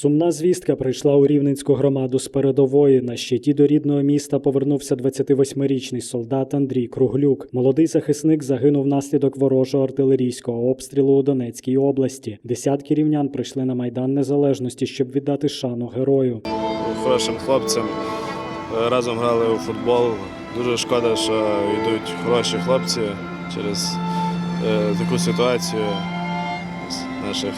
Сумна звістка прийшла у рівненську громаду з передової. На щиті до рідного міста повернувся 28-річний солдат Андрій Круглюк. Молодий захисник загинув внаслідок ворожого артилерійського обстрілу у Донецькій області. Десятки рівнян прийшли на майдан незалежності, щоб віддати шану герою. хорошим хлопцям. Е, Разом грали у футбол. Дуже шкода, що йдуть хороші хлопці через е, таку ситуацію наших,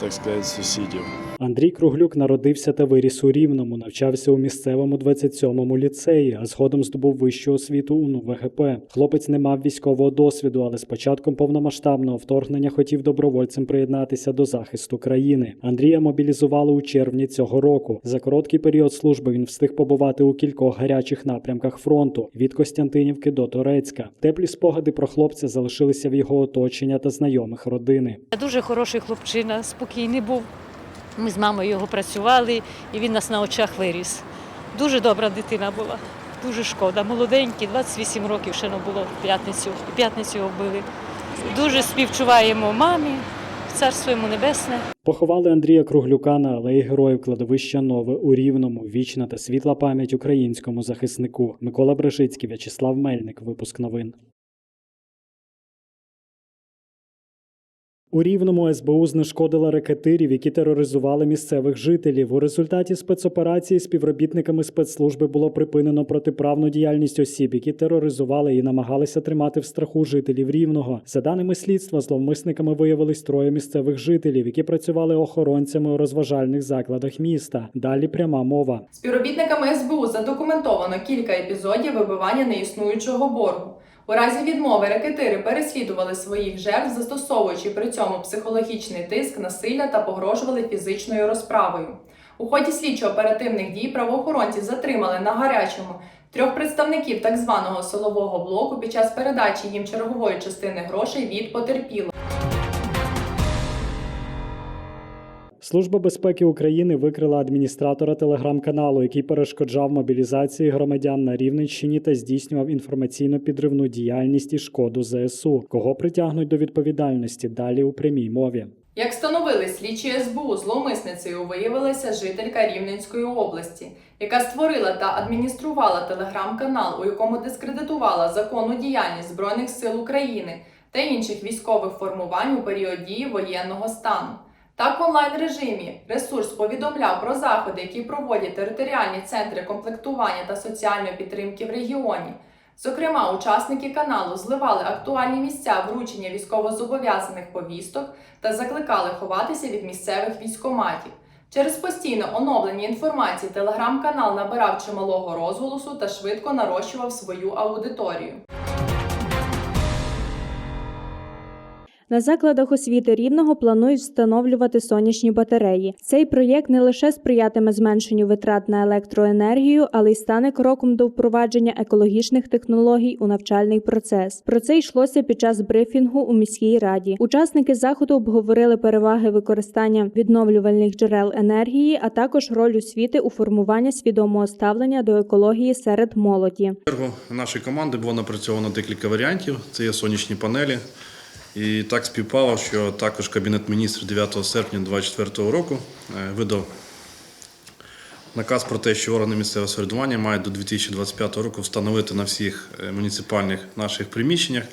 так сказать, сусідів. Андрій Круглюк народився та виріс у Рівному, навчався у місцевому 27-му ліцеї, а згодом здобув вищу освіту у НУВГП. Хлопець не мав військового досвіду, але з початком повномасштабного вторгнення хотів добровольцем приєднатися до захисту країни. Андрія мобілізували у червні цього року. За короткий період служби він встиг побувати у кількох гарячих напрямках фронту від Костянтинівки до Торецька. Теплі спогади про хлопця залишилися в його оточення та знайомих родини. Дуже хороший хлопчина, спокійний був. Ми з мамою його працювали, і він нас на очах виріс. Дуже добра дитина була, дуже шкода. Молоденький, 28 років ще не було в п'ятницю. В п'ятницю його вбили. Дуже співчуваємо мамі, царство йому небесне. Поховали Андрія Круглюка на алеї героїв кладовища Нове у Рівному. Вічна та світла пам'ять українському захиснику. Микола Брежицький, В'ячеслав Мельник. Випуск новин. У Рівному СБУ знешкодила рекетирів, які тероризували місцевих жителів. У результаті спецоперації співробітниками спецслужби було припинено протиправну діяльність осіб, які тероризували і намагалися тримати в страху жителів Рівного. За даними слідства, зловмисниками виявились троє місцевих жителів, які працювали охоронцями у розважальних закладах міста. Далі пряма мова. Співробітниками СБУ задокументовано кілька епізодів вибивання неіснуючого боргу. У разі відмови рекетири переслідували своїх жертв, застосовуючи при цьому психологічний тиск, насилля та погрожували фізичною розправою. У ході слідчо-оперативних дій правоохоронці затримали на гарячому трьох представників так званого силового блоку під час передачі їм чергової частини грошей від потерпілого. Служба безпеки України викрила адміністратора телеграм-каналу, який перешкоджав мобілізації громадян на Рівненщині та здійснював інформаційно-підривну діяльність і шкоду ЗСУ. Кого притягнуть до відповідальності далі у прямій мові. Як встановили слідчі СБУ, зловмисницею виявилася жителька Рівненської області, яка створила та адмініструвала телеграм-канал, у якому дискредитувала законну діяльність Збройних сил України та інших військових формувань у період дії воєнного стану. Так, в онлайн-режимі ресурс повідомляв про заходи, які проводять територіальні центри комплектування та соціальної підтримки в регіоні. Зокрема, учасники каналу зливали актуальні місця вручення військовозобов'язаних повісток та закликали ховатися від місцевих військоматів. Через постійне оновлення інформації телеграм-канал набирав чималого розголосу та швидко нарощував свою аудиторію. На закладах освіти рівного планують встановлювати сонячні батареї. Цей проєкт не лише сприятиме зменшенню витрат на електроенергію, але й стане кроком до впровадження екологічних технологій у навчальний процес. Про це йшлося під час брифінгу у міській раді. Учасники заходу обговорили переваги використання відновлювальних джерел енергії, а також роль освіти у формуванні свідомого ставлення до екології серед молоді. нашої команди було напрацьовано декілька варіантів. Це є сонячні панелі. І так співпало, що також Кабінет міністрів 9 серпня 2024 року е, видав наказ про те, що органи місцевого самоврядування мають до 2025 року встановити на всіх е, муніципальних наших приміщеннях,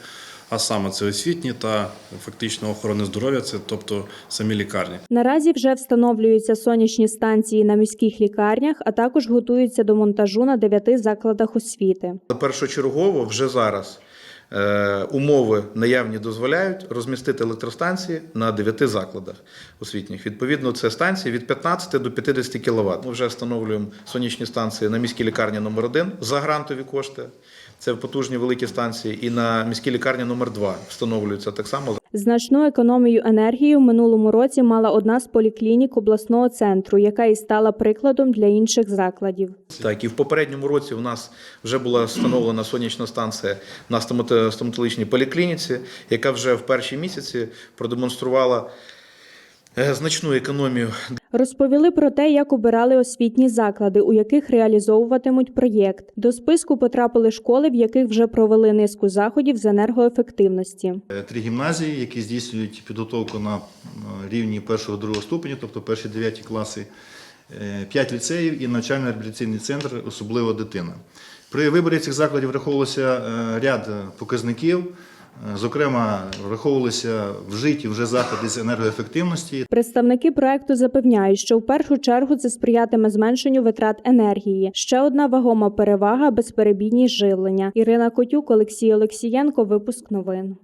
а саме це освітні та фактично охорони здоров'я, це тобто самі лікарні. Наразі вже встановлюються сонячні станції на міських лікарнях, а також готуються до монтажу на дев'яти закладах освіти. Першочергово вже зараз умови наявні дозволяють розмістити електростанції на 9 закладах освітніх. Відповідно, це станції від 15 до 50 кВт. Ми вже встановлюємо сонячні станції на міській лікарні номер 1 за грантові кошти. Це потужні великі станції, і на міській лікарні номер 2 встановлюються так само. Значну економію енергії в минулому році мала одна з поліклінік обласного центру, яка і стала прикладом для інших закладів. Так, і в попередньому році у нас вже була встановлена сонячна станція на стомато- стоматологічній поліклініці, яка вже в перші місяці продемонструвала е, значну економію Розповіли про те, як обирали освітні заклади, у яких реалізовуватимуть проєкт. До списку потрапили школи, в яких вже провели низку заходів з енергоефективності. Е, Три гімназії, які здійснюють підготовку на е, рівні першого другого ступеню, тобто перші дев'яті класи, е, п'ять ліцеїв і навчально-реабілітаційний центр, особливо дитина. При виборі цих закладів враховувався е, ряд показників. Зокрема, враховувалися вжиті вже заходи з енергоефективності, Представники проекту запевняють, що в першу чергу це сприятиме зменшенню витрат енергії. Ще одна вагома перевага безперебійність живлення. Ірина Котюк, Олексій Олексієнко. Випуск новин.